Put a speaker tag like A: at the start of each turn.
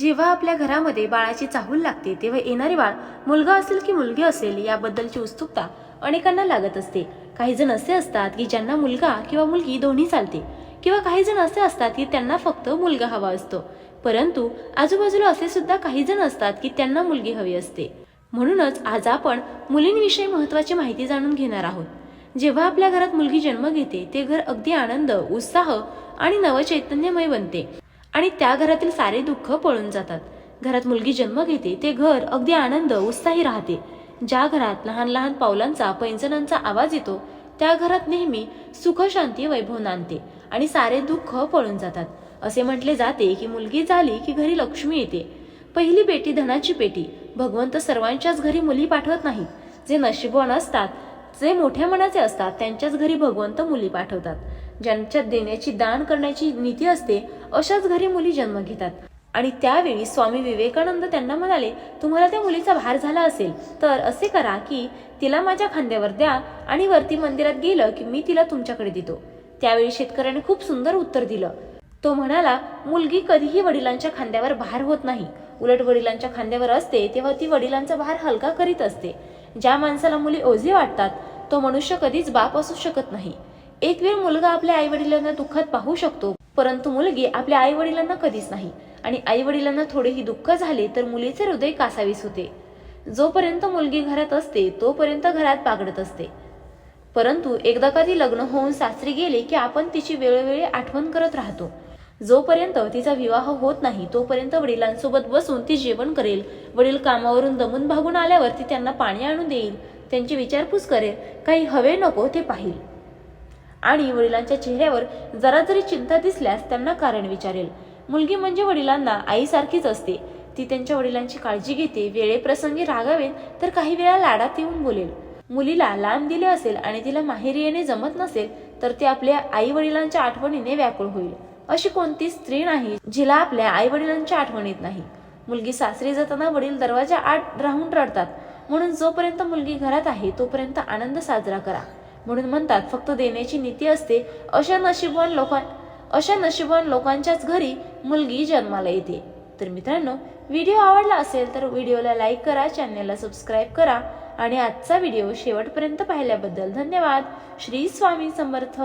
A: जेव्हा आपल्या घरामध्ये बाळाची चाहूल लागते तेव्हा येणारे बाळ मुलगा असेल की मुलगी असेल याबद्दलची उत्सुकता अनेकांना लागत असते. काही जण असे असतात की ज्यांना मुलगा किंवा मुलगी दोन्ही चालते किंवा काही जण असे असतात की त्यांना फक्त मुलगा हवा असतो. परंतु आजूबाजूला असे सुद्धा काही जण असतात की त्यांना मुलगी हवी असते. म्हणूनच आज आपण मुलींविषयी महत्वाची माहिती जाणून घेणार आहोत. जेव्हा आपल्या घरात मुलगी जन्म घेते ते घर अगदी आनंद उत्साह आणि नवचैतन्यमय बनते. आणि त्या घरातील सारे दुःख पळून जातात. घरात मुलगी जन्म घेते ते घर अगदी आनंद उत्साही राहते. ज्या घरात लहान लहान पावलांचा पैंजणांचा आवाज येतो त्या घरात नेहमी सुख शांती वैभव नांदते आणि सारे दुःख पळून जातात. असे म्हटले जाते की मुलगी झाली की घरी लक्ष्मी येते. पहिली बेटी धनाची पेटी भगवंत सर्वांच्याच घरी मुली पाठवत नाहीत. जे नशिबवान असतात जे मोठ्या मनाचे असतात त्यांच्याच घरी भगवंत मुली पाठवतात. ज्यांच्यात देण्याची दान करण्याची नीती असते अशाच घरी मुली जन्म घेतात. आणि त्यावेळी स्वामी विवेकानंद त्यांना म्हणाले तुम्हाला त्या मुलीचा भार झाला असेल तर असे करा की तिला माझ्या खांद्यावर द्या आणि वरती मंदिरात गेलं की मी तिला तुमच्याकडे देतो. त्यावेळी शेतकऱ्याने खूप सुंदर उत्तर दिलं. तो म्हणाला मुलगी कधीही वडिलांच्या खांद्यावर भार होत नाही. उलट वडिलांच्या खांद्यावर असते तेव्हा ती वडिलांचा भार हलका करीत असते. ज्या माणसाला मुली ओझी वाटतात तो मनुष्य कधीच बाप असू शकत नाही. एक वेळ मुलगा आपल्या आई वडिलांना दुःखात पाहू शकतो परंतु मुलगी आपल्या आई वडिलांना कधीच नाही. आणि आई वडिलांना थोडेही दुःख झाले तर मुलीचे हृदय कासावीस होते. जोपर्यंत मुलगी घरात असते तोपर्यंत घरात पागडत असते. परंतु एकदा का ती लग्न होऊन सासरी गेले की आपण तिची वेळोवेळी आठवण करत राहतो. जोपर्यंत तिचा विवाह होत नाही तोपर्यंत वडिलांसोबत बसून ती जेवण करेल. वडील कामावरून दमून भागून आल्यावर ती त्यांना पाणी आणून देईल. त्यांची विचारपूस करेल काही हवे नको ते पाहिल. आणि वडिलांच्या चेहऱ्यावर जरा जरी चिंता दिसल्यास त्यांना कारण विचारेल. मुलगी म्हणजे वडिलांना आईसारखीच असते. ती त्यांच्या वडिलांची काळजी घेते वेळेप्रसंगी रागावेल तर काही वेळा लाडात येऊन बोलेल. मुलीला लांब दिले असेल आणि तिला माहेरी येणे जमत नसेल तर ते आपल्या आई वडिलांच्या आठवणीने व्याकुळ होईल. अशी कोणती स्त्री नाही जिला आपल्या आई वडिलांच्या आठवणीत नाही. मुलगी सासरी जाताना वडील दरवाजा आत राहून रडतात. म्हणून जोपर्यंत मुलगी घरात आहे तोपर्यंत आनंद साजरा करा. म्हणून म्हणतात फक्त देण्याची नीती असते अशा नशीबवान लोकां अशा नशीबवान लोकांच्याच घरी मुलगी जन्माला येते. तर मित्रांनो व्हिडिओ आवडला असेल तर व्हिडिओला लाईक करा चॅनलला सबस्क्राईब करा आणि आजचा व्हिडिओ शेवटपर्यंत पाहिल्याबद्दल धन्यवाद. श्री स्वामी समर्थ.